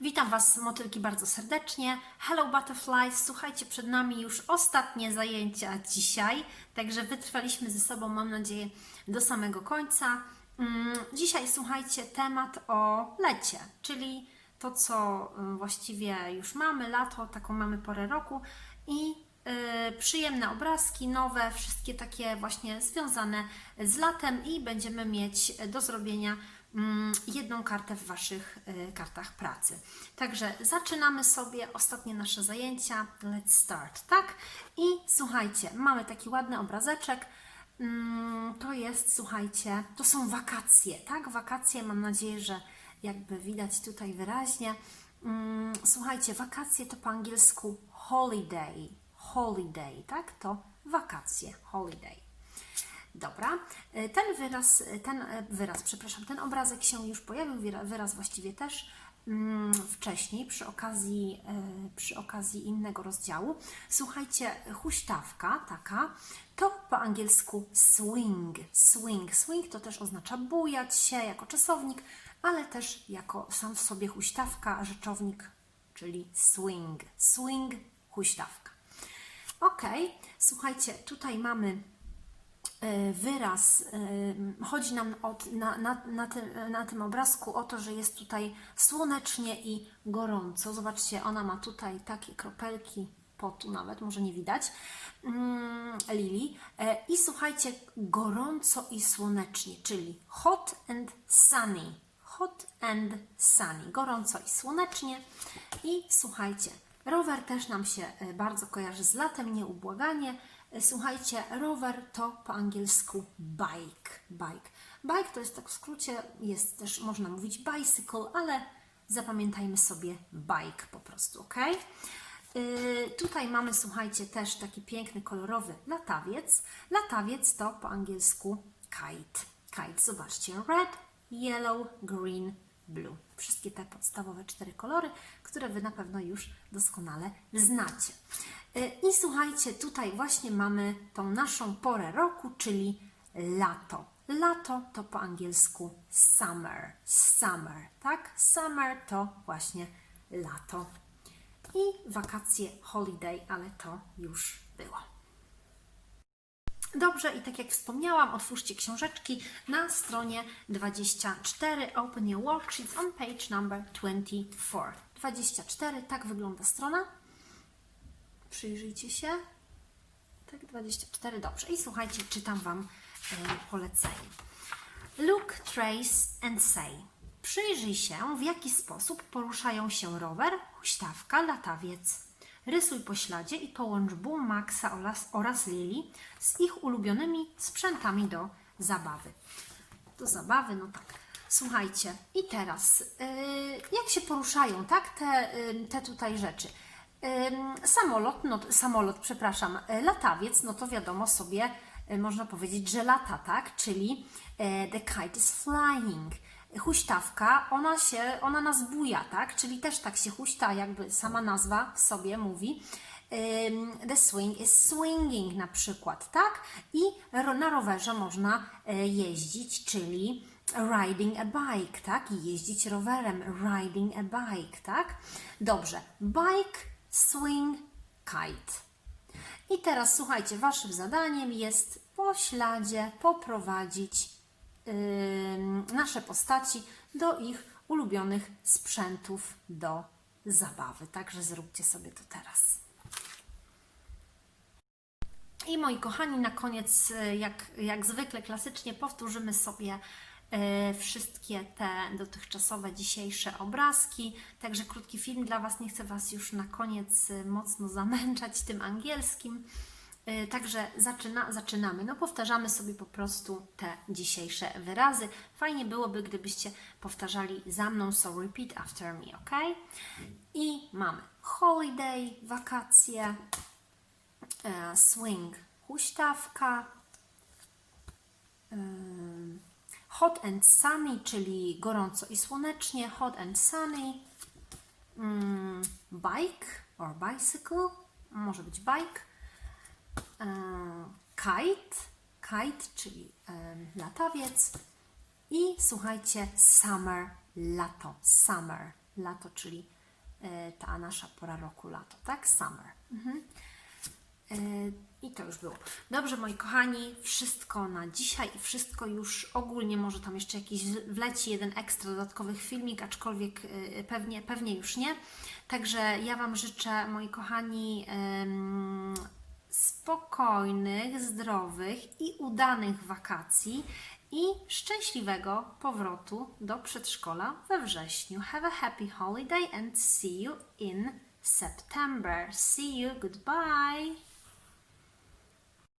Witam Was, motylki, bardzo serdecznie. Hello Butterflies. Słuchajcie, przed nami już ostatnie zajęcia dzisiaj, także wytrwaliśmy ze sobą, mam nadzieję, do samego końca. Mm, Dzisiaj, słuchajcie, temat o lecie, czyli to, co y, właściwie już mamy, lato, taką mamy porę roku i y, przyjemne obrazki, nowe, wszystkie takie właśnie związane z latem i będziemy mieć do zrobienia mm, jedną kartę w Waszych y, kartach pracy. Także zaczynamy sobie ostatnie nasze zajęcia. Let's start, tak? I słuchajcie, mamy taki ładny obrazeczek. Mm, To jest, słuchajcie, to są wakacje, tak? Wakacje, mam nadzieję, że jakby widać tutaj wyraźnie. Mm, Słuchajcie, wakacje to po angielsku holiday, holiday, tak? To wakacje, holiday. Dobra, E, ten wyraz, e, ten e, wyraz, przepraszam, ten obrazek się już pojawił, wyra- wyraz właściwie też mm, wcześniej przy okazji, przy okazji innego rozdziału. Słuchajcie, huśtawka taka to po angielsku swing, swing. Swing to też oznacza bujać się jako czasownik, ale też jako sam w sobie huśtawka, rzeczownik, czyli swing, swing, huśtawka. Ok, słuchajcie, tutaj mamy wyraz, e, chodzi nam na, na, na, tym, na tym obrazku o to, że jest tutaj słonecznie i gorąco. Zobaczcie, ona ma tutaj takie kropelki potu nawet, może nie widać, mm, lili. E, I słuchajcie, gorąco i słonecznie, czyli hot and sunny. Hot and sunny, gorąco i słonecznie. I słuchajcie, rower też nam się e, bardzo kojarzy z latem, nieubłaganie. Słuchajcie, rower to po angielsku bike. Bike. Bike to jest tak w skrócie, jest też można mówić bicycle, ale zapamiętajmy sobie bike po prostu, ok? Yy, tutaj mamy, słuchajcie, też taki piękny, kolorowy latawiec. Latawiec to po angielsku kite. Kite, zobaczcie, red, yellow, green, blue. Wszystkie te podstawowe cztery kolory, które Wy na pewno już doskonale znacie. Yy, I słuchajcie, tutaj właśnie mamy tą naszą porę roku, czyli lato. Lato to po angielsku summer. Summer, tak? Summer to właśnie lato. I wakacje holiday, ale to już było. Dobrze, i tak jak wspomniałam, otwórzcie książeczki na stronie 24. Open your worksheets on page number 24. 24, tak wygląda strona. Przyjrzyjcie się. Tak, 24, dobrze. I słuchajcie, czytam Wam e, polecenie. Look, trace and say. Przyjrzyj się, w jaki sposób poruszają się rower, huśtawka, latawiec. Rysuj po śladzie i połącz Boom Maxa oraz, oraz Lily z ich ulubionymi sprzętami do zabawy. Do zabawy, no tak. Słuchajcie, i teraz, yy, jak się poruszają, tak, te, yy, te tutaj rzeczy? Ym, Samolot, no, samolot, przepraszam, latawiec, no to wiadomo sobie, można powiedzieć, że lata, tak? Czyli the kite is flying. Huśtawka, ona się, ona nas buja, tak? Czyli też tak się huśta, jakby sama nazwa w sobie mówi. The swing is swinging na przykład, tak? I na rowerze można e, jeździć, czyli riding a bike, tak? I jeździć rowerem, riding a bike, tak? Dobrze, bike, swing, kite. I teraz słuchajcie, waszym zadaniem jest po śladzie poprowadzić nasze postaci do ich ulubionych sprzętów do zabawy. Także zróbcie sobie to teraz. I moi kochani, na koniec, e, jak, jak zwykle klasycznie, powtórzymy sobie e, wszystkie te dotychczasowe dzisiejsze obrazki. Także krótki film dla Was. Nie chcę Was już na koniec e, mocno zamęczać tym angielskim. E, Także zaczyna, zaczynamy. No, powtarzamy sobie po prostu te dzisiejsze wyrazy. Fajnie byłoby, gdybyście powtarzali za mną, so repeat after me, ok? I mamy holiday, wakacje, e, swing, huśtawka, ym, hot and sunny, czyli gorąco i słonecznie, hot and sunny, ym, bike or bicycle, może być bike, kite, kite, czyli ym, latawiec i słuchajcie, summer, lato, summer, lato, czyli e, ta nasza pora roku, lato, tak? Summer. Mhm. E, I to już było. Dobrze, moi kochani, wszystko na dzisiaj i wszystko już ogólnie, może tam jeszcze jakiś wleci jeden ekstra dodatkowy filmik, aczkolwiek e, pewnie, pewnie już nie. Także ja Wam życzę, moi kochani, spokojnych, zdrowych i udanych wakacji i szczęśliwego powrotu do przedszkola we wrześniu. Have a happy holiday and see you in September. See you, goodbye.